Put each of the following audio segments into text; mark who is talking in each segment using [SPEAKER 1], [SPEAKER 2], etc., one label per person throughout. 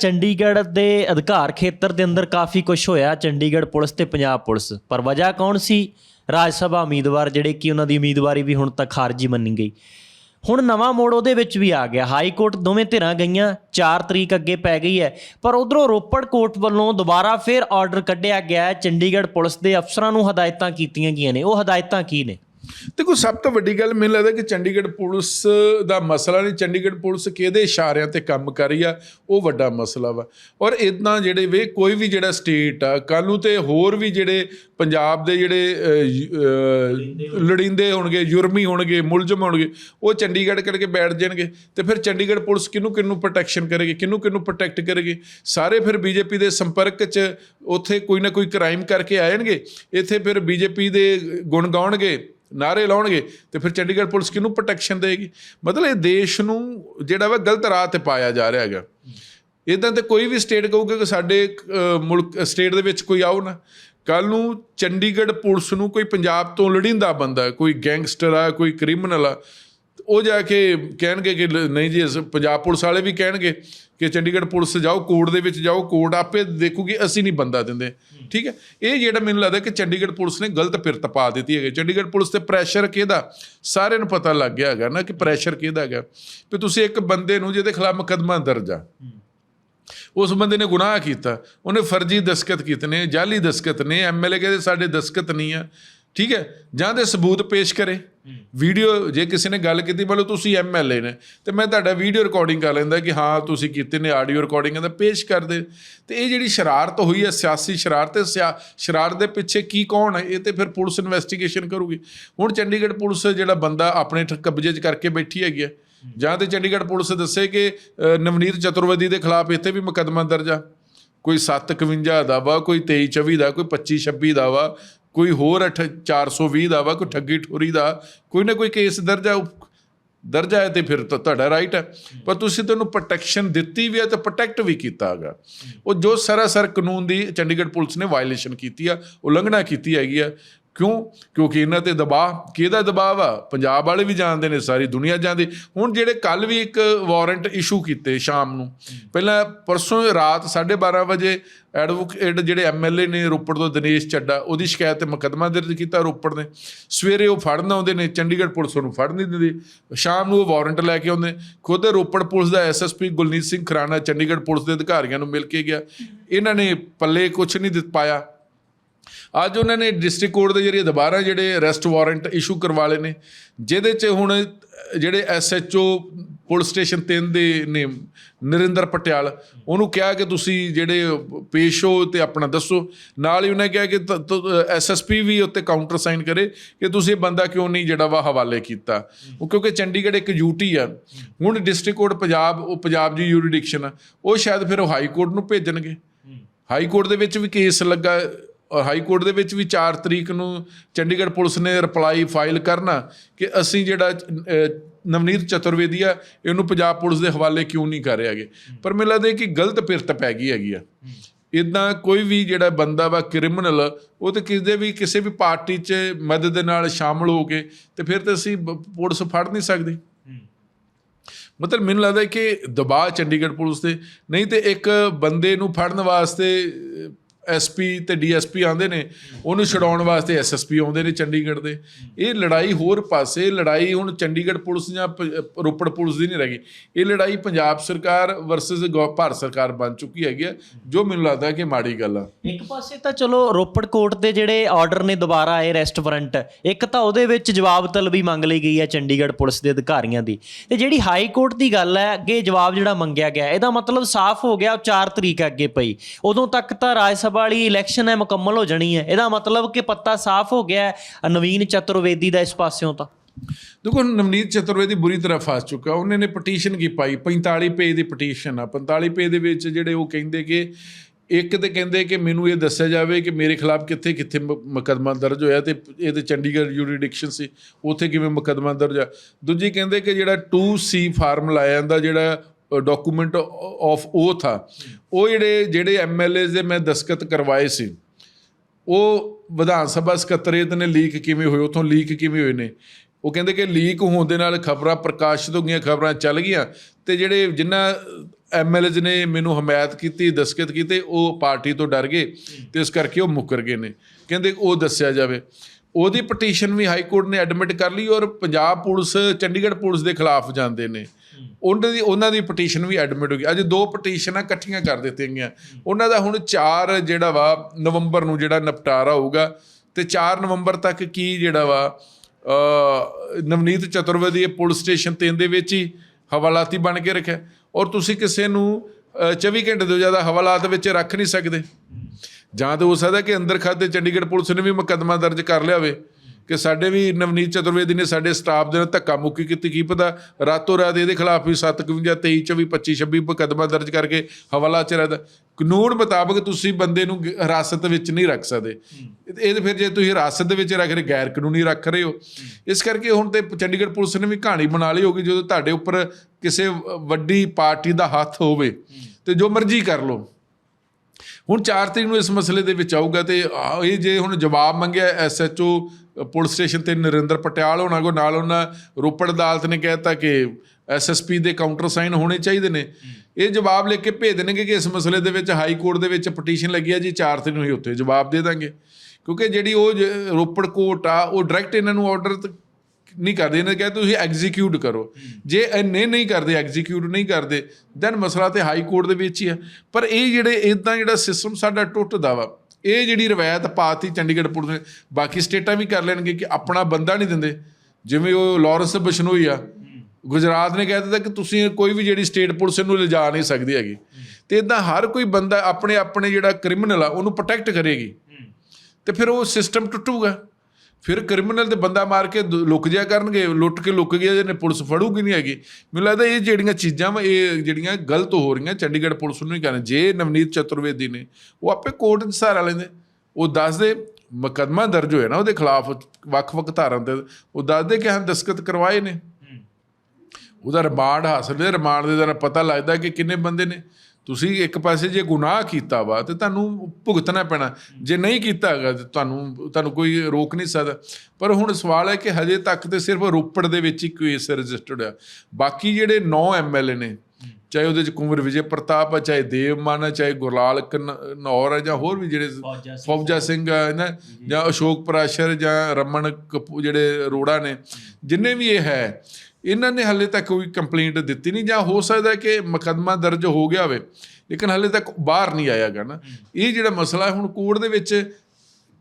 [SPEAKER 1] ਚੰਡੀਗੜ੍ਹ ਦੇ ਅਧਿਕਾਰ ਖੇਤਰ ਦੇ ਅੰਦਰ ਕਾਫੀ ਕੁਝ ਹੋਇਆ। ਚੰਡੀਗੜ੍ਹ ਪੁਲਿਸ ਤੇ ਪੰਜਾਬ ਪੁਲਿਸ। ਪਰ ਵਜ੍ਹਾ ਕੌਣ ਸੀ? ਰਾਜ ਸਭਾ ਉਮੀਦਵਾਰ, ਜਿਹੜੇ ਕਿ ਉਹਨਾਂ ਦੀ ਉਮੀਦਵਾਰੀ ਵੀ ਹੁਣ ਤੱਕ ਖਾਰਜੀ ਮੰਨੀ ਗਈ। ਹੁਣ ਨਵਾਂ ਮੋੜ ਉਹਦੇ ਵਿੱਚ ਵੀ ਆ ਗਿਆ। ਹਾਈ ਕੋਰਟ ਦੋਵੇਂ ਧਿਰਾਂ ਗਈਆਂ। 4 ਤਰੀਕ ਅੱਗੇ ਪੈ ਗਈ ਹੈ। ਪਰ ਉਧਰੋਂ ਰੋਪੜ ਕੋਰਟ ਵੱਲੋਂ ਦੁਬਾਰਾ ਫੇਰ ਆਰਡਰ ਕੱਢਿਆ ਗਿਆ ਚੰਡੀਗੜ੍ਹ ਪੁਲਿਸ ਦੇ ਅਫਸਰਾਂ ਨੂੰ ਹਦਾਇਤਾਂ ਕੀਤੀਆਂ ਗਈਆਂ ਨੇ। ਉਹ ਹਦਾਇਤਾਂ ਕੀ ਨੇ?
[SPEAKER 2] ਦੇਖੋ ਸਭ ਤੋਂ ਵੱਡੀ ਗੱਲ ਮੈਨੂੰ ਲੱਗਦਾ ਕਿ ਚੰਡੀਗੜ੍ਹ ਪੁਲਿਸ ਦਾ ਮਸਲਾ ਨਹੀਂ ਚੰਡੀਗੜ੍ਹ ਪੁਲਿਸ ਕਿਹਦੇ ਇਸ਼ਾਰਿਆਂ ਤੇ ਕੰਮ ਕਰ ਰਹੀ ਆ ਉਹ ਵੱਡਾ ਮਸਲਾ ਵਾ। ਔਰ ਇਦਾਂ ਜਿਹੜੇ ਵੇ ਕੋਈ ਵੀ ਜਿਹੜਾ ਸਟੇਟ ਆ ਕੱਲ ਨੂੰ ਤੇ ਹੋਰ ਵੀ ਜਿਹੜੇ ਪੰਜਾਬ ਦੇ ਜਿਹੜੇ ਅਹ, ਲੜਿੰਦੇ ਹੋਣਗੇ ਜੁਰਮੀ ਹੋਣਗੇ ਮੁਲਜ਼ਮ ਹੋਣਗੇ ਉਹ ਚੰਡੀਗੜ੍ਹ ਕਰਕੇ ਬੈਠ ਜਾਣਗੇ। ਤੇ ਫਿਰ ਚੰਡੀਗੜ੍ਹ ਪੁਲਿਸ ਕਿਹਨੂੰ ਕਿਹਨੂੰ ਪ੍ਰੋਟੈਕਸ਼ਨ ਕਰੇਗੀ ਕਿਹਨੂੰ ਕਿਹਨੂੰ ਪ੍ਰੋਟੈਕਟ ਕਰੇਗੀ? ਸਾਰੇ ਫਿਰ ਬੀਜੇਪੀ ਦੇ ਸੰਪਰਕ 'ਚ ਉੱਥੇ ਕੋਈ ਨਾ ਕੋਈ ਕ੍ਰਾਈਮ ਕਰਕੇ ਆ ਜਾਣਗੇ ਇੱਥੇ ਫਿਰ ਬੀਜੇਪੀ ਦੇ ਗੁਣ ਗਾਉਣਗੇ ਨਾਰੇ ਲਾਉਣਗੇ ਤੇ ਫਿਰ ਚੰਡੀਗੜ੍ਹ ਪੁਲਿਸ ਕਿਹਨੂੰ ਪ੍ਰੋਟੈਕਸ਼ਨ ਦੇਗੀ? ਮਤਲਬ ਇਹ ਦੇਸ਼ ਨੂੰ ਜਿਹੜਾ ਵਾ ਗਲਤ ਰਾਹ ਤੇ ਪਾਇਆ ਜਾ ਰਿਹਾ ਹੈਗਾ। ਇਦਾਂ ਤੇ ਕੋਈ ਵੀ ਸਟੇਟ ਕਹੂਗਾ ਕਿ ਸਾਡੇ ਮੁਲਕ ਸਟੇਟ ਦੇ ਵਿੱਚ ਕੋਈ ਆਓ ਨਾ। ਕੱਲ ਨੂੰ ਚੰਡੀਗੜ੍ਹ ਪੁਲਿਸ ਨੂੰ ਕੋਈ ਪੰਜਾਬ ਤੋਂ ਲੜਿੰਦਾ ਬੰਦਾ, ਕੋਈ ਗੈਂਗਸਟਰ ਆ, ਕੋਈ ਕ੍ਰਿਮੀਨਲ ਆ ਉਹ ਜਾ ਕੇ ਕਹਿਣਗੇ ਕਿ ਨਹੀਂ ਜੀ, ਅਸੀਂ- ਪੰਜਾਬ ਪੁਲਿਸ ਵਾਲੇ ਵੀ ਕਹਿਣਗੇ ਕਿ ਚੰਡੀਗੜ੍ਹ ਪੁਲਿਸ ਜਾਓ, ਕੋਰਟ ਦੇ ਵਿੱਚ ਜਾਓ, ਕੋਰਟ ਆਪੇ ਦੇਖੂਗੀ, ਅਸੀਂ ਨਹੀਂ ਬੰਦਾ ਦਿੰਦੇ। ਠੀਕ ਹੈ? ਇਹ ਜਿਹੜਾ ਮੈਨੂੰ ਲੱਗਦਾ ਕਿ ਚੰਡੀਗੜ੍ਹ ਪੁਲਿਸ ਨੇ ਗਲਤ ਪਿਰਤ ਪਾ ਦਿੱਤੀ ਹੈਗੀ। ਚੰਡੀਗੜ੍ਹ ਪੁਲਿਸ ਤੇ ਪ੍ਰੈਸ਼ਰ ਕਿਹਦਾ? ਸਾਰਿਆਂ ਨੂੰ ਪਤਾ ਲੱਗ ਗਿਆ ਹੈਗਾ ਨਾ ਕਿ ਪ੍ਰੈਸ਼ਰ ਕਿਹਦਾ ਹੈਗਾ। ਵੀ ਤੁਸੀਂ ਇੱਕ ਬੰਦੇ ਨੂੰ ਜਿਹਦੇ ਖਿਲਾਫ ਮੁਕੱਦਮਾ ਦਰਜ ਆ, ਉਸ ਬੰਦੇ ਨੇ ਗੁਨਾਹ ਕੀਤਾ, ਉਹਨੇ ਫਰਜ਼ੀ ਦਸਖਤ ਕੀਤੇ ਨੇ ਜਾਲੀ ਦਸਖਤ ਨੇ ਐਮਐਲਏ ਕਹਿੰਦੇ ਸਾਡੇ ਦਸਖਤ ਨਹੀਂ ਆ। ਠੀਕ ਹੈ? ਜਾਂ ਦੇ ਸਬੂਤ ਪੇਸ਼ ਕਰੇ। ਵੀਡੀਓ ਜੇ ਕਿਸੇ ਨੇ ਗੱਲ ਕੀਤੀ ਲਓ ਤੁਸੀਂ ਐਮਐਲਏ ਨੇ ਤੇ ਮੈਂ ਤੁਹਾਡਾ ਵੀਡੀਓ ਰਿਕਾਰਡਿੰਗ ਕਰ ਲੈਂਦਾ ਕਿ ਹਾਂ ਤੁਸੀਂ ਕੀਤੇ ਨੇ ਆਡੀਓ ਰਿਕਾਰਡਿੰਗ ਦਾ ਪੇਸ਼ ਕਰ ਦੇ। ਤੇ ਇਹ ਜਿਹੜੀ ਸ਼ਰਾਰਤ ਹੋਈ ਹੈ ਸਿਆਸੀ ਸ਼ਰਾਰਤ ਤੇ ਸ਼ਰਾਰਤ ਦੇ ਪਿੱਛੇ ਕੀ ਕੌਣ ਹੈ? ਇਹ ਤੇ ਫਿਰ ਪੁਲਿਸ ਇਨਵੈਸਟੀਗੇਸ਼ਨ ਕਰੂਗੀ। ਹੁਣ ਚੰਡੀਗੜ੍ਹ ਪੁਲਿਸ ਜਿਹੜਾ ਬੰਦਾ ਆਪਣੇ ਕਬਜ਼ੇ 'ਚ ਕਰਕੇ ਬੈਠੀ ਹੈਗੀ ਹੈ। ਜਾਂ ਤੇ ਚੰਡੀਗੜ੍ਹ ਪੁਲਿਸ ਦੱਸੇ ਕਿ ਨਵਨੀਤ ਚਤੁਰਵੇਦੀ ਦੇ ਖਿਲਾਫ ਇੱਥੇ ਵੀ ਮੁਕੱਦਮਾ ਦਰਜ ਆ। ਕੋਈ 751 ਦਾ ਵਾ ਕੋਈ 23 24 ਦਾ ਕੋਈ 25 26 ਦਾ ਵਾ ਕੋਈ ਹੋਰ 8 420 ਦਾ ਵਾ, ਕੋਈ ਠੱਗੀ ਠੋਰੀ ਦਾ, ਕੋਈ ਨਾ ਕੋਈ ਕੇਸ ਦਰਜ ਆ ਦਰਜ ਹੈ ਤੇ ਫਿਰ ਤਾਂ, ਤੁਹਾਡਾ ਰਾਈਟ ਹੈ ਪਰ ਤੁਸੀਂ ਤੁਹਾਨੂੰ ਪ੍ਰੋਟੈਕਸ਼ਨ ਦਿੱਤੀ ਵੀ ਹੈ ਤੇ ਪ੍ਰੋਟੈਕਟ ਵੀ ਕੀਤਾ ਹੈਗਾ। ਉਹ ਜੋ ਸਰਾਸਰ ਕਾਨੂੰਨ ਦੀ ਚੰਡੀਗੜ੍ਹ ਪੁਲਿਸ ਨੇ ਵਾਇਲੇਸ਼ਨ ਕੀਤੀ ਆ ਉਲੰਘਣਾ ਕੀਤੀ ਹੈਗੀ ਆ। ਕਿਉਂ? ਕਿਉਂਕਿ ਇਹਨਾਂ ਤੇ ਦਬਾਅ ਕਿਹਦਾ ਦਬਾਅ ਆ ਪੰਜਾਬ ਵਾਲੇ ਵੀ ਜਾਣਦੇ ਨੇ, ਸਾਰੀ ਦੁਨੀਆ ਜਾਣਦੀ। ਹੁਣ ਜਿਹੜੇ ਕੱਲ ਵੀ ਇੱਕ ਵਾਰੰਟ ਇਸ਼ੂ ਕੀਤੇ ਸ਼ਾਮ ਨੂੰ, ਪਹਿਲਾਂ ਪਰਸੋਂ ਰਾਤ 12:30 ਵਜੇ ਐਡਵੋਕੇਟ ਜਿਹੜੇ ਐਮਐਲਏ ਨੇ ਰੋਪੜ ਤੋਂ ਦਿਨੇਸ਼ ਚੱਡਾ, ਉਹਦੀ ਸ਼ਿਕਾਇਤ ਤੇ ਮੁਕੱਦਮਾ ਦਰਜ ਕੀਤਾ ਰੋਪੜ ਨੇ। ਸਵੇਰੇ ਉਹ ਫੜਨ ਆਉਂਦੇ ਨੇ, ਚੰਡੀਗੜ੍ਹ ਪੁਲਿਸ ਉਹਨੂੰ ਫੜ ਨਹੀਂ ਦਿੰਦੀ। ਸ਼ਾਮ ਨੂੰ ਉਹ ਵਾਰੰਟ ਲੈ ਕੇ ਆਉਂਦੇ। ਖੁਦ ਰੋਪੜ ਪੁਲਿਸ ਦਾ ਐਸਐਸਪੀ ਗੁਲਨੀਤ ਸਿੰਘ ਖਰਾਣਾ ਚੰਡੀਗੜ੍ਹ ਪੁਲਿਸ ਦੇ ਅਧਿਕਾਰੀਆਂ ਨੂੰ ਮਿਲ ਕੇ ਗਿਆ। ਇਹਨਾਂ ਨੇ ਪੱਲੇ ਕੁਝ ਨਹੀਂ ਦਿੱਤ ਪਾਇਆ। ਅੱਜ ਉਹਨਾਂ ਨੇ ਡਿਸਟ੍ਰਿਕਟ ਕੋਰਟ ਦੇ ਜਰੀਏ ਦੁਬਾਰਾ ਜਿਹੜੇ ਅਰੈਸਟ ਵਾਰੰਟ ਇਸ਼ੂ ਕਰਵਾ ਲਏ ਨੇ ਜਿਹਦੇ 'ਚ ਹੁਣ ਜਿਹੜੇ ਐਸਐਚਓ ਪੁਲਿਸ ਸਟੇਸ਼ਨ 3 ਦੇ ਨੇ ਨਰਿੰਦਰ ਪਟਿਆਲ ਉਹਨੂੰ ਕਿਹਾ ਕਿ ਤੁਸੀਂ ਜਿਹੜੇ ਪੇਸ਼ ਹੋ ਤੇ ਆਪਣਾ ਦੱਸੋ। ਨਾਲ ਹੀ ਉਹਨੇ ਕਿਹਾ ਕਿ ਐਸਐਸਪੀ ਵੀ ਉੱਤੇ ਕਾਊਂਟਰ ਸਾਈਨ ਕਰੇ ਕਿ ਤੁਸੀਂ ਇਹ ਬੰਦਾ ਕਿਉਂ ਨਹੀਂ ਜਿਹੜਾ ਵਾ ਹਵਾਲੇ ਕੀਤਾ। ਉਹ ਕਿਉਂਕਿ ਚੰਡੀਗੜ੍ਹ ਇੱਕ ਯੂਟੀ ਆ। ਹੁਣ ਡਿਸਟ੍ਰਿਕਟ ਕੋਰਟ ਪੰਜਾਬ ਉਹ ਪੰਜਾਬ ਦੀ ਯੂਰੀਡਿਕਸ਼ਨ ਆ। ਉਹ ਸ਼ਾਇਦ ਫਿਰ ਉਹ ਹਾਈ ਕੋਰਟ ਨੂੰ ਭੇਜਣਗੇ। ਹਾਈ ਕੋਰਟ ਦੇ ਵਿੱਚ ਵੀ ਕੇਸ ਲੱਗਾ ਔਰ ਹਾਈ ਕੋਰਟ ਦੇ ਵਿੱਚ ਵੀ 4 ਤਰੀਕ ਨੂੰ ਚੰਡੀਗੜ੍ਹ ਪੁਲਿਸ ਨੇ ਰਿਪਲਾਈ ਫਾਈਲ ਕਰਨਾ ਕਿ ਅਸੀਂ ਜਿਹੜਾ ਨਵਨੀਤ ਚਤੁਰਵੇਦੀ ਆ, ਇਹਨੂੰ ਪੰਜਾਬ ਪੁਲਿਸ ਦੇ ਹਵਾਲੇ ਕਿਉਂ ਨਹੀਂ ਕਰ ਰਹੇ ਹੈਗੇ? ਪਰ ਮੈਨੂੰ ਲੱਗਦਾ ਕਿ ਗਲਤ ਪਿਰਤ ਪੈ ਗਈ ਹੈਗੀ ਆ। ਇਦਾਂ ਕੋਈ ਵੀ ਜਿਹੜਾ ਬੰਦਾ ਵਾ ਕ੍ਰਿਮੀਨਲ, ਉਹ ਤੇ ਕਿਸੇ ਵੀ ਕਿਸੇ ਵੀ ਪਾਰਟੀ 'ਚ ਮਦਦ ਦੇ ਨਾਲ ਸ਼ਾਮਲ ਹੋ ਕੇ ਤੇ ਫਿਰ ਤੇ ਅਸੀਂ ਬ- ਪੁਲਿਸ ਫੜ ਨਹੀਂ ਸਕਦੇ। ਮਤਲਬ ਮੈਨੂੰ ਲੱਗਦਾ ਕਿ ਦਬਾਅ ਚੰਡੀਗੜ੍ਹ ਪੁਲਿਸ ਤੇ, ਨਹੀਂ ਤੇ ਇੱਕ ਬੰਦੇ ਨੂੰ ਫੜਨ ਵਾਸਤੇ ਐਸਪੀ ਤੇ ਡੀਐਸਪੀ ਆਉਂਦੇ ਨੇ, ਉਹਨੂੰ ਛਡਾਉਣ ਵਾਸਤੇ ਐਸਐਸਪੀ ਆਉਂਦੇ ਨੇ ਚੰਡੀਗੜ੍ਹ ਦੇ। ਇਹ ਲੜਾਈ ਹੋਰ ਪਾਸੇ, ਲੜਾਈ ਹੁਣ ਚੰਡੀਗੜ੍ਹ ਪੁਲਿਸ ਜਾਂ ਪ- ਰੋਪੜ ਪੁਲਿਸ ਦੀ ਨਹੀਂ ਰਹਿ ਗਈ। ਇਹ ਲੜਾਈ ਪੰਜਾਬ ਸਰਕਾਰ ਵਰਸਸ ਭਾਰਤ ਸਰਕਾਰ ਬਣ ਚੁੱਕੀ ਹੈਗੀ ਹੈ ਜੋ ਮੈਨੂੰ ਲੱਗਦਾ ਕਿ ਮਾੜੀ ਗੱਲ ਆ।
[SPEAKER 1] ਇੱਕ ਪਾਸੇ ਤਾਂ ਚਲੋ ਰੋਪੜ ਕੋਰਟ ਦੇ ਜਿਹੜੇ ਆਰਡਰ ਨੇ ਦੁਬਾਰਾ ਆਏ ਅਰੈਸਟ ਵਾਰੰਟ ਇੱਕ ਤਾਂ ਉਹਦੇ ਵਿੱਚ ਜਵਾਬ ਤਲਬੀ ਮੰਗ ਲਈ ਗਈ ਹੈ ਚੰਡੀਗੜ੍ਹ ਪੁਲਿਸ ਦੇ ਅਧਿਕਾਰੀਆਂ ਦੀ। ਤੇ ਜਿਹੜੀ ਹਾਈ ਕੋਰਟ ਦੀ ਗੱਲ ਹੈ, ਅੱਗੇ ਜਵਾਬ ਜਿਹੜਾ ਮੰਗਿਆ ਗਿਆ, ਇਹਦਾ ਮਤਲਬ ਸਾਫ਼ ਹੋ ਗਿਆ, ਉਹ 4 ਤਰੀਕ ਅੱਗੇ ਪਈ। ਉਦੋਂ ਤੱਕ ਤਾਂ ਰਾਜ ਸਭਾ ਵਾਲੀ ਇਲੈਕਸ਼ਨ ਹੈ, ਮੁਕੰਮਲ ਹੋ ਜਾਣੀ ਹੈ। ਇਹਦਾ ਮਤਲਬ ਕਿ ਪੱਤਾ ਸਾਫ਼ ਹੋ ਗਿਆ ਹੈ ਨਵੀਨ ਚਤੁਰਵੇਦੀ ਦਾ ਇਸ ਪਾਸਿਓਂ ਤਾਂ।
[SPEAKER 2] ਦੇਖੋ, ਨਵਨੀਤ ਚਤੁਰਵੇਦੀ ਬੁਰੀ ਤਰ੍ਹਾਂ ਫਸ ਚੁੱਕਾ। ਉਹਨੇ ਨੇ ਪਟੀਸ਼ਨ ਕੀ ਪਾਈ? 45 ਪੇਜ ਦੀ ਪਟੀਸ਼ਨ ਆ। 45 ਪੇਜ ਦੇ ਵਿੱਚ ਜਿਹੜੇ ਉਹ ਕਹਿੰਦੇ ਕਿ, ਇੱਕ ਤੇ ਕਹਿੰਦੇ ਕਿ ਮੈਨੂੰ ਇਹ ਦੱਸਿਆ ਜਾਵੇ ਕਿ ਮੇਰੇ ਖਿਲਾਫ ਕਿੱਥੇ ਕਿੱਥੇ ਮ- ਮੁਕੱਦਮਾ ਦਰਜ ਹੋਇਆ ਤੇ ਇਹ ਤੇ ਚੰਡੀਗੜ੍ਹ ਯੂਰੀਡਿਕਸ਼ਨ ਸੀ। ਉੱਥੇ ਕਿਵੇਂ ਮੁਕੱਦਮਾ ਦਰਜ ਆ ਦੂਜੀ ਕਹਿੰਦੇ ਕਿ ਜਿਹੜਾ 2C ਫਾਰਮ ਲਾਇਆ ਜਾਂਦਾ, ਜਿਹੜਾ ਡਾਕੂਮੈਂਟ ਆਫ ਓਥ ਆ। ਉਹ ਜਿਹੜੇ ਜਿਹੜੇ ਐਮਐਲਏ ਦੇ ਮੈਂ ਦਸਖਤ ਕਰਵਾਏ ਸੀ, ਉਹ ਵਿਧਾਨ ਸਭਾ ਸਕੱਤਰੇਤ ਨੇ ਲੀਕ ਕਿਵੇਂ ਹੋਏ, ਉਥੋਂ ਲੀਕ ਕਿਵੇਂ ਹੋਏ ਨੇ? ਉਹ ਕਹਿੰਦੇ ਕਿ ਲੀਕ ਹੋਣ ਦੇ ਨਾਲ ਖਬਰਾਂ ਪ੍ਰਕਾਸ਼ਿਤ ਹੋ ਗਈਆਂ, ਖਬਰਾਂ ਚੱਲ ਗਈਆਂ। ਤੇ ਜਿਹੜੇ ਜਿਨ੍ਹਾਂ ਐਮਐਲਏਜ਼ ਨੇ ਮੈਨੂੰ ਹਮਾਇਤ ਕੀਤੀ ਦਸਖਤ ਕੀਤੇ, ਉਹ ਪਾਰਟੀ ਤੋਂ ਡਰ ਗਏ ਤੇ ਇਸ ਕਰਕੇ ਉਹ ਮੁੱਕਰ ਗਏ ਨੇ। ਕਹਿੰਦੇ ਉਹ ਦੱਸਿਆ ਜਾਵੇ। ਉਹਦੀ ਪਟੀਸ਼ਨ ਵੀ ਹਾਈ ਕੋਰਟ ਨੇ ਐਡਮਿਟ ਕਰ ਲਈ ਔਰ ਪੰਜਾਬ ਪੁਲਿਸ, ਚੰਡੀਗੜ੍ਹ ਪੁਲਿਸ ਦੇ ਖਿਲਾਫ ਜਾਂਦੇ ਨੇ। ਉਹਨਾਂ ਦੀ ਉਹਨਾਂ ਦੀ ਪਟੀਸ਼ਨ ਵੀ ਐਡਮਿਟ ਹੋ ਗਈ। ਅੱਜ ਦੋ ਪਟੀਸ਼ਨਾਂ ਇਕੱਠੀਆਂ ਕਰ ਦਿੱਤੀਆਂ ਗਈਆਂ। ਉਹਨਾਂ ਦਾ ਹੁਣ 4 ਜਿਹੜਾ ਵਾ ਨਵੰਬਰ ਨੂੰ ਜਿਹੜਾ ਨਿਪਟਾਰਾ ਹੋਊਗਾ ਤੇ 4 ਨਵੰਬਰ ਤੱਕ ਕੀ ਜਿਹੜਾ ਵਾ ਨਵਨੀਤ ਚਤੁਰਵੇਦੀ ਪੁਲਿਸ ਸਟੇਸ਼ਨ 3 ਦੇ ਵਿੱਚ ਹੀ ਹਵਾਲਾਤੀ ਬਣ ਕੇ ਰੱਖਿਆ। ਔਰ ਤੁਸੀਂ ਕਿਸੇ ਨੂੰ ਅ, 24 ਘੰਟੇ ਤੋਂ ਜ਼ਿਆਦਾ ਹਵਾਲਾਤ ਵਿੱਚ ਰੱਖ ਨਹੀਂ ਸਕਦੇ। ਜਾਂ ਤਾਂ ਹੋ ਸਕਦਾ ਕਿ ਅੰਦਰ ਖਾਤੇ ਚੰਡੀਗੜ੍ਹ ਪੁਲਿਸ ਨੇ ਵੀ ਮੁਕੱਦਮਾ ਦਰਜ ਕਰ ਲਿਆ ਹੋਵੇ। ਕਿ ਸਾਡੇ ਵੀ ਨਵਨੀਤ ਚਤੁਰਵੇਦੀ ਨੇ ਸਾਡੇ ਸਟਾਫ ਦੇ ਨਾਲ ਧੱਕਾ ਮੁੱਕੀ ਕੀਤੀ ਕੀ ਪਤਾ ਰਾਤੋਂ ਰਾਤ ਇਹਦੇ ਖਿਲਾਫ ਵੀ 751 23 24 25 26 ਮੁਕੱਦਮਾ ਦਰਜ ਕਰਕੇ ਹਵਾਲਾ ਚ ਰਹਿਦਾ। ਕਾਨੂੰਨ ਮੁਤਾਬਕ ਤੁਸੀਂ ਬੰਦੇ ਨੂੰ ਹਿਰਾਸਤ ਵਿੱਚ ਨਹੀਂ ਰੱਖ ਸਕਦੇ। ਇਹ ਫਿਰ ਜੇ ਤੁਸੀਂ ਹਿਰਾਸਤ ਦੇ ਵਿੱਚ ਰੱਖ ਰਹੇ ਗੈਰ ਕਾਨੂੰਨੀ ਰੱਖ ਰਹੇ ਹੋ ਇਸ ਕਰਕੇ ਹੁਣ ਤੇ ਚੰਡੀਗੜ੍ਹ ਪੁਲਿਸ ਨੇ ਵੀ ਕਹਾਣੀ ਬਣਾ ਲਈ ਹੋਗੀ ਜਦੋਂ ਤੁਹਾਡੇ ਉੱਪਰ ਕਿਸੇ ਵੱਡੀ ਪਾਰਟੀ ਦਾ ਹੱਥ ਹੋਵੇ ਤੇ ਜੋ ਮਰਜ਼ੀ ਕਰ ਲਓ। ਹੁਣ 4 ਤਰੀਕ ਨੂੰ ਇਸ ਮਸਲੇ ਦੇ ਵਿੱਚ ਆਊਗਾ ਤੇ ਇਹ ਜੇ ਹੁਣ ਜਵਾਬ ਮੰਗਿਆ ਐਸਐਚਓ ਪੁਲਿਸ ਸਟੇਸ਼ਨ ਤੇ ਨਰਿੰਦਰ ਪਟਿਆਲ ਹੋਣਾ ਕੋ ਨਾਲ ਉਹਨਾਂ ਰੋਪੜ ਅਦਾਲਤ ਨੇ ਕਹਿਤਾ ਕਿ ਐਸਐਸਪੀ ਦੇ ਕਾਊਂਟਰ ਸਾਈਨ ਹੋਣੇ ਚਾਹੀਦੇ ਨੇ। ਇਹ ਜਵਾਬ ਲਿਖ ਕੇ ਭੇਜ ਦੇਣਗੇ ਕਿ ਇਸ ਮਸਲੇ ਦੇ ਵਿੱਚ ਹਾਈ ਕੋਰਟ ਦੇ ਵਿੱਚ ਪਟੀਸ਼ਨ ਲੱਗੀ ਹੈ ਜੀ 4 ਤਰੀਕ ਨੂੰ ਹੀ ਉੱਥੇ ਜਵਾਬ ਦੇ ਦਾਂਗੇ। ਕਿਉਂਕਿ ਜਿਹੜੀ ਉਹ ਰੋਪੜ ਕੋਰਟ ਆ ਉਹ ਡਾਇਰੈਕਟ ਇਹਨਾਂ ਨੂੰ ਆਰਡਰ ਨਹੀਂ ਕਰਦੇ ਇਹਨਾਂ ਕਹਿੰਦੇ ਤੁਸੀਂ ਐਗਜ਼ੀਕਿਊਟ ਕਰੋ। ਜੇ ਇੰਨੇ ਨਹੀਂ ਕਰਦੇ ਐਗਜ਼ੀਕਿਊਟ ਨਹੀਂ ਕਰਦੇ ਦੈਨ ਮਸਲਾ ਤੇ ਹਾਈ ਕੋਰਟ ਦੇ ਵਿੱਚ ਹੀ ਆ। ਪਰ ਇਹ ਜਿਹੜੇ ਇਦਾਂ ਜਿਹੜਾ ਸਿਸਟਮ ਸਾਡਾ ਟੁੱਟਦਾ ਵਾ ਇਹ ਜਿਹੜੀ ਰਵਾਇਤ ਪਾਤੀ ਚੰਡੀਗੜ੍ਹ ਪੁਲਿਸ ਨੇ ਬਾਕੀ ਸਟੇਟਾਂ ਵੀ ਕਰ ਲੈਣਗੇ ਕਿ ਆਪਣਾ ਬੰਦਾ ਨਹੀਂ ਦਿੰਦੇ। ਜਿਵੇਂ ਉਹ ਲਾਰੈਂਸ ਬਸ਼ਨੋਈ ਆ ਗੁਜਰਾਤ ਨੇ ਕਹਿ ਦਿੱਤਾ ਕਿ ਤੁਸੀਂ ਕੋਈ ਵੀ ਜਿਹੜੀ ਸਟੇਟ ਪੁਲਿਸ ਨੂੰ ਲਿਜਾ ਨਹੀਂ ਸਕਦੀ ਹੈਗੀ। ਤੇ ਇਦਾਂ ਹਰ ਕੋਈ ਬੰਦਾ ਆਪਣੇ ਆਪਣੇ ਜਿਹੜਾ ਕ੍ਰਿਮੀਨਲ ਆ ਉਹਨੂੰ ਪ੍ਰੋਟੈਕਟ ਕਰੇਗੀ। ਤੇ ਫਿਰ ਉਹ ਸਿਸਟਮ ਟੁੱਟੂਗਾ। ਫਿਰ ਕ੍ਰਿਮੀਨਲ ਤੇ ਬੰਦਾ ਮਾਰ ਕੇ ਦ- ਲੁਕ ਜਿਆ ਕਰਨਗੇ ਲੁੱਟ ਕੇ ਲੁਕ ਗਿਆ ਜਿਹਨੇ ਪੁਲਿਸ ਫੜੂਗੀ ਨਹੀਂ ਹੈਗੀ। ਮੈਨੂੰ ਲੱਗਦਾ ਇਹ ਜਿਹੜੀਆਂ ਚੀਜ਼ਾਂ ਵਾ ਇਹ ਜਿਹੜੀਆਂ ਗਲਤ ਹੋ ਰਹੀਆਂ ਚੰਡੀਗੜ੍ਹ ਪੁਲਿਸ ਨੂੰ ਨਹੀਂ ਕਰਨਾ ਜੇ ਨਵਨੀਤ ਚਤੁਰਵੇਦੀ ਨੇ ਉਹ ਆਪੇ ਕੋਰਟ ਦੇ ਸਹਾਰਾ ਲੈਂਦੇ। ਉਹ ਦੱਸਦੇ ਮੁਕੱਦਮਾ ਦਰਜ ਹੋਇਆ ਨਾ ਉਹਦੇ ਖਿਲਾਫ ਵੱਖ-ਵੱਖ ਧਾਰਾਂ ਤੇ। ਉਹ ਦੱਸਦੇ ਕਿ ਹਾਂ ਦਸਖਤ ਕਰਵਾਏ ਨੇ। ਉਹਦਾ ਰਿਮਾਂਡ ਹਾਸਲ ਹੈ ਰਿਮਾਂਡ ਦੇ ਦੌਰਾਨ ਪਤਾ ਲੱਗਦਾ ਕਿ ਕਿੰਨੇ ਬੰਦੇ ਨੇ। ਤੁਸੀਂ ਇੱਕ ਪਾਸੇ ਜੇ ਗੁਨਾਹ ਕੀਤਾ ਵਾ ਤੇ ਤੁਹਾਨੂੰ ਭੁਗਤਣਾ ਪੈਣਾ। ਜੇ ਨਹੀਂ ਕੀਤਾ ਹੈਗਾ ਤੇ ਤੁਹਾਨੂੰ ਤੁਹਾਨੂੰ ਕੋਈ ਰੋਕ ਨਹੀਂ ਸਕਦਾ। ਪਰ ਹੁਣ ਸਵਾਲ ਹੈ ਕਿ ਹਜੇ ਤੱਕ ਤੇ ਸਿਰਫ ਰੋਪੜ ਦੇ ਵਿੱਚ ਹੀ ਕੇਸ ਰਜਿਸਟਰਡ ਆ। ਬਾਕੀ ਜਿਹੜੇ 9 ਐਮਐਲਏ ਨੇ ਚਾਹੇ ਉਹਦੇ ਚ ਕੁੰਵਰ ਵਿਜੇ ਪ੍ਰਤਾਪ ਆ ਚਾਹੇ ਦੇਵ ਮਾਨ ਆ ਚਾਹੇ ਗੁਰਲਾਲ ਕਨੌਰ ਆ ਜਾਂ ਹੋਰ ਵੀ ਜਿਹੜੇ
[SPEAKER 1] ਫੌਜਾ ਸਿੰਘ।
[SPEAKER 2] ਆ ਨਾ ਜਾਂ ਅਸ਼ੋਕ ਪ੍ਰਾਸ਼ਰ ਜਾਂ ਰਮਨ ਕਪੂ ਜਿਹੜੇ ਅਰੋੜਾ ਨੇ। ਜਿੰਨੇ ਵੀ ਇਹ ਹੈ ਇਹਨਾਂ ਨੇ ਹਾਲੇ ਤੱਕ ਕੋਈ ਕੰਪਲੇਂਟ ਦਿੱਤੀ ਨਹੀਂ ਜਾਂ ਹੋ ਸਕਦਾ ਕਿ ਮੁਕੱਦਮਾ ਦਰਜ ਹੋ ਗਿਆ ਹੋਵੇ, ਲੇਕਿਨ ਹਾਲੇ ਤੱਕ ਬਾਹਰ ਨਹੀਂ ਆਇਆਗਾ ਨਾ। ਇਹ ਜਿਹੜਾ ਮਸਲਾ ਹੁਣ ਕੋਰਟ ਦੇ ਵਿੱਚ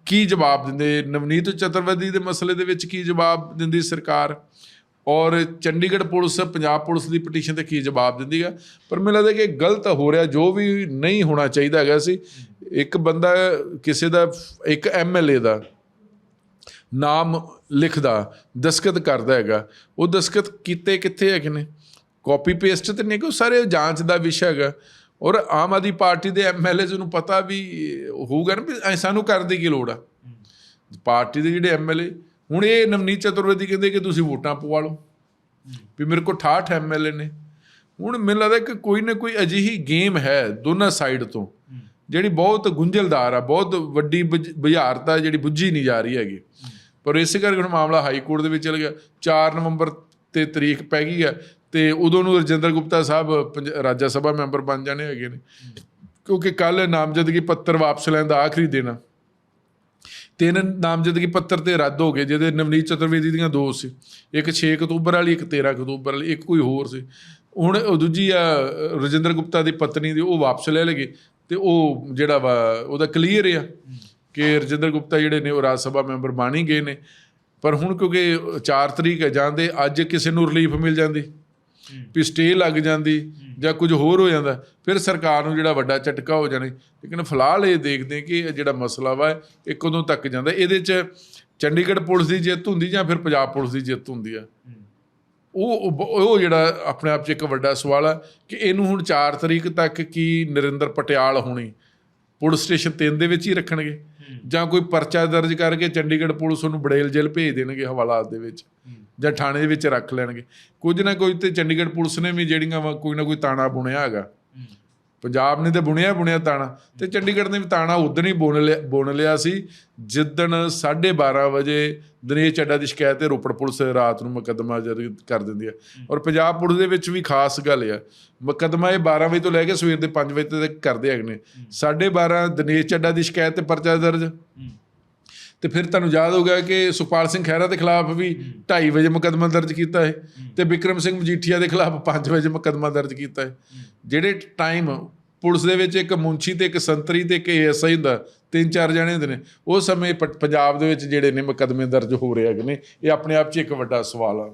[SPEAKER 2] ਕੀ ਜਵਾਬ ਦਿੰਦੇ? ਨਵਨੀਤ ਚਤੁਰਵੇਦੀ ਦੇ ਮਸਲੇ ਦੇ ਵਿੱਚ ਕੀ ਜਵਾਬ ਦਿੰਦੀ ਸਰਕਾਰ? ਔਰ ਚੰਡੀਗੜ੍ਹ ਪੁਲਿਸ, ਪੰਜਾਬ ਪੁਲਿਸ ਦੀ ਪਟੀਸ਼ਨ ਤੇ ਕੀ ਜਵਾਬ ਦਿੰਦੀ ਆ? ਪਰ ਮੈਨੂੰ ਲੱਗਦਾ ਕਿ ਗਲਤ ਹੋ ਰਿਹਾ, ਜੋ ਵੀ ਨਹੀਂ ਹੋਣਾ ਚਾਹੀਦਾ ਹੈਗਾ ਸੀ, ਇੱਕ ਬੰਦਾ, ਕਿਸੇ ਦਾ, ਇੱਕ ਐਮਐਲਏ ਦਾ ਨਾਮ ਲਿਖਦਾ ਦਸਖਤ ਕਰਦਾ ਹੈਗਾ। ਉਹ ਦਸਖਤ ਕੀਤੇ ਕਿੱਥੇ ਹੈਗੇ ਨੇ? ਕਾਪੀ ਪੇਸਟ ਤੇ ਨਹੀਂ ਕਿ ਉਹ ਸਾਰੇ ਜਾਂਚ ਦਾ ਵਿਸ਼ਾ ਹੈਗਾ। ਔਰ ਆਮ ਆਦਮੀ ਪਾਰਟੀ ਦੇ ਐਮਐਲਏਜ਼ ਨੂੰ ਪਤਾ ਵੀ ਹੋਊਗਾ ਨਾ ਵੀ ਸਾਨੂੰ ਕਰਨ ਦੀ ਕੀ ਲੋੜ ਆ? ਪਾਰਟੀ ਦੇ ਜਿਹੜੇ ਐਮਐਲਏ ਹੁਣ ਇਹ ਨਵਨੀਤ ਚਤੁਰਵੇਦੀ ਕਹਿੰਦੇ ਕਿ ਤੁਸੀਂ ਵੋਟਾਂ ਪਵਾ ਲਓ। ਵੀ ਮੇਰੇ ਕੋਲ 68 ਐਮਐਲਏ ਨੇ। ਹੁਣ ਮੈਨੂੰ ਲੱਗਦਾ ਕਿ ਕੋਈ ਨਾ ਕੋਈ ਅਜਿਹੀ ਗੇਮ ਹੈ ਦੋਨਾਂ ਸਾਈਡ ਤੋਂ, ਜਿਹੜੀ ਬਹੁਤ ਗੁੰਝਲਦਾਰ ਆ, ਬਹੁਤ ਵੱਡੀ ਬੁਝ- ਬੁਝਾਰਤਾ ਜਿਹੜੀ ਬੁੱਝੀ ਨਹੀਂ ਜਾ ਰਹੀ ਹੈਗੀ। ਪਰ ਇਸੇ ਕਰਕੇ ਹੁਣ ਮਾਮਲਾ ਹਾਈ ਕੋਰਟ ਦੇ ਵਿੱਚ ਚਲ ਗਿਆ। 4 ਨਵੰਬਰ ਤੇ ਤਰੀਕ ਪੈ ਗਈ ਆ ਤੇ ਉਦੋਂ ਨੂੰ ਰਜਿੰਦਰ ਗੁਪਤਾ ਸਾਹਿਬ ਪੰਜ- ਰਾਜ ਸਭਾ ਮੈਂਬਰ ਬਣ ਜਾਣੇ ਹੈਗੇ ਨੇ। ਕਿਉਂਕਿ ਕੱਲ ਨਾਮਜ਼ਦਗੀ ਪੱਤਰ ਵਾਪਸ ਲੈਣ ਦਾ ਆਖਰੀ ਦਿਨ ਆ। ਤਿੰਨ ਨਾਮਜ਼ਦਗੀ ਪੱਤਰ ਤੇ ਰੱਦ ਹੋ ਗਏ, ਜਿਹਦੇ ਨਵਨੀਤ ਚਤੁਰਵੇਦੀ ਦੀਆਂ ਦੋ ਸੀ। ਇੱਕ 6 ਅਕਤੂਬਰ ਵਾਲੀ, ਇੱਕ 13 ਅਕਤੂਬਰ ਵਾਲੀ, ਇੱਕ ਕੋਈ ਹੋਰ ਸੀ। ਹੁਣ ਦੂਜੀ ਆ, ਰਜਿੰਦਰ ਗੁਪਤਾ ਦੀ ਪਤਨੀ ਦੀ ਉਹ ਵਾਪਸ ਲੈ ਲਗੇ ਤੇ ਉਹ ਜਿਹੜਾ ਵਾ, ਉਹਦਾ ਕਲੀਅਰ ਆ। ਕਿ ਰਜਿੰਦਰ ਗੁਪਤਾ ਜਿਹੜੇ ਨੇ ਉਹ ਰਾਜ ਸਭਾ ਮੈਂਬਰ ਬਣ ਹੀ ਗਏ ਨੇ। ਪਰ ਹੁਣ ਕਿਉਂਕਿ 4 ਤਰੀਕ ਹੈ ਜਾਂਦੇ, ਅੱਜ ਕਿਸੇ ਨੂੰ ਰਿਲੀਫ ਮਿਲ ਜਾਂਦੀ, ਵੀ ਸਟੇ ਲੱਗ ਜਾਂਦੀ ਜਾਂ ਕੁਝ ਹੋਰ ਹੋ ਜਾਂਦਾ, ਫਿਰ ਸਰਕਾਰ ਨੂੰ ਜਿਹੜਾ ਵੱਡਾ ਝਟਕਾ ਹੋ ਜਾਣਾ। ਲੇਕਿਨ ਫਿਲਹਾਲ ਇਹ ਦੇਖਦੇ ਕਿ ਇਹ ਜਿਹੜਾ ਮਸਲਾ ਵਾ, ਇਹ ਕਦੋਂ ਤੱਕ ਜਾਂਦਾ। ਇਹਦੇ 'ਚ ਚੰਡੀਗੜ੍ਹ ਪੁਲਿਸ ਦੀ ਜਿੱਤ ਹੁੰਦੀ ਜਾਂ ਫਿਰ ਪੰਜਾਬ ਪੁਲਿਸ ਦੀ ਜਿੱਤ ਹੁੰਦੀ ਆ? ਉਹ, ਉਹ- ਜਿਹੜਾ ਆਪਣੇ ਆਪ 'ਚ ਇੱਕ ਵੱਡਾ ਸਵਾਲ ਆ ਕਿ ਇਹਨੂੰ ਹੁਣ 4 ਤਰੀਕ ਤੱਕ ਕੀ ਨਰਿੰਦਰ ਪਟਿਆਲ ਹੋਣੀ? ਪੁਲਿਸ ਸਟੇਸ਼ਨ 3 ਦੇ ਵਿੱਚ ਹੀ ਰੱਖਣਗੇ। ਜਾਂ ਕੋਈ ਪਰਚਾ ਦਰਜ ਕਰਕੇ ਚੰਡੀਗੜ੍ਹ ਪੁਲਿਸ ਉਹਨੂੰ ਬੜੇਲ ਜੇਲ੍ਹ ਭੇਜ ਦੇਣਗੇ ਹਵਾਲਾਤ ਦੇ ਵਿੱਚ। ਜਾਂ ਥਾਣੇ ਦੇ ਵਿੱਚ ਰੱਖ ਲੈਣਗੇ। ਕੁਝ ਨਾ ਕੁਝ ਤੇ ਚੰਡੀਗੜ੍ਹ ਪੁਲਿਸ ਨੇ ਵੀ ਜਿਹੜੀਆਂ ਕੋਈ ਨਾ ਕੋਈ ਤਾਣਾ ਬੁਣਿਆ ਹੈਗਾ। ਪੰਜਾਬ ਨੇ ਤੇ ਬੁਣਿਆ ਬੁਣਿਆ ਤਾਣਾ ਤੇ ਚੰਡੀਗੜ੍ਹ ਨੇ ਵੀ ਤਾਣਾ ਉਦੋਂ ਹੀ ਬੁਣ ਲਿਆ ਬੁਣ ਲਿਆ ਸੀ। ਜਿੱਦਣ 12:30 ਵਜੇ ਦਿਨੇਸ਼ ਚੱਡਾ ਦੀ ਸ਼ਿਕਾਇਤ ਤੇ ਰੋਪੜ ਪੁਲਿਸ ਰਾਤ ਨੂੰ ਮੁਕੱਦਮਾ ਜਰ ਕਰ ਦਿੰਦੀ ਹੈ ਔਰ ਪੰਜਾਬ ਪੁਲਿਸ ਦੇ ਵਿੱਚ ਵੀ ਖਾਸ ਗੱਲ ਆ, ਮੁਕੱਦਮਾ ਇਹ 12 ਵਜੇ ਤੋਂ ਲੈ ਕੇ ਸਵੇਰ ਦੇ 5 ਵਜੇ ਤੱਕ ਕਰਦੇ ਹੈਗੇ ਨੇ। 12:30 ਦਿਨੇਸ਼ ਚੱਡਾ ਦੀ ਸ਼ਿਕਾਇਤ ਤੇ ਪਰਚਾ ਦਰਜ। ਤੇ ਫਿਰ ਤੁਹਾਨੂੰ ਯਾਦ ਹੋਗਾ ਕਿ ਸੁਖਪਾਲ ਸਿੰਘ ਖਹਿਰਾ ਦੇ ਖਿਲਾਫ ਵੀ 2:30 ਵਜੇ ਮੁਕੱਦਮਾ ਦਰਜ ਕੀਤਾ ਹੈ ਤੇ ਵਿਕਰਮ ਸਿੰਘ ਮਜੀਠੀਆ ਦੇ ਖਿਲਾਫ 5 ਵਜੇ ਮੁਕੱਦਮਾ ਦਰਜ ਕੀਤਾ ਹੈ। ਜਿਹੜੇ ਟਾਈਮ ਪੁਲਿਸ ਦੇ ਵਿੱਚ ਇੱਕ ਮੁੰਸ਼ੀ ਤੇ ਇੱਕ ਸੰਤਰੀ ਤੇ ਇੱਕ ਏਐਸਆਈ ਹੁੰਦਾ ਤਿੰਨ ਚਾਰ ਜਣੇ ਹੁੰਦੇ ਨੇ ਉਸ ਸਮੇਂ ਪੰਜਾਬ ਦੇ ਵਿੱਚ ਜਿਹੜੇ ਨੇ ਮੁਕੱਦਮੇ ਦਰਜ ਹੋ ਰਹੇ ਹੈਗੇ ਨੇ ਇਹ ਆਪਣੇ ਆਪ 'ਚ ਇੱਕ ਵੱਡਾ ਸਵਾਲ ਆ।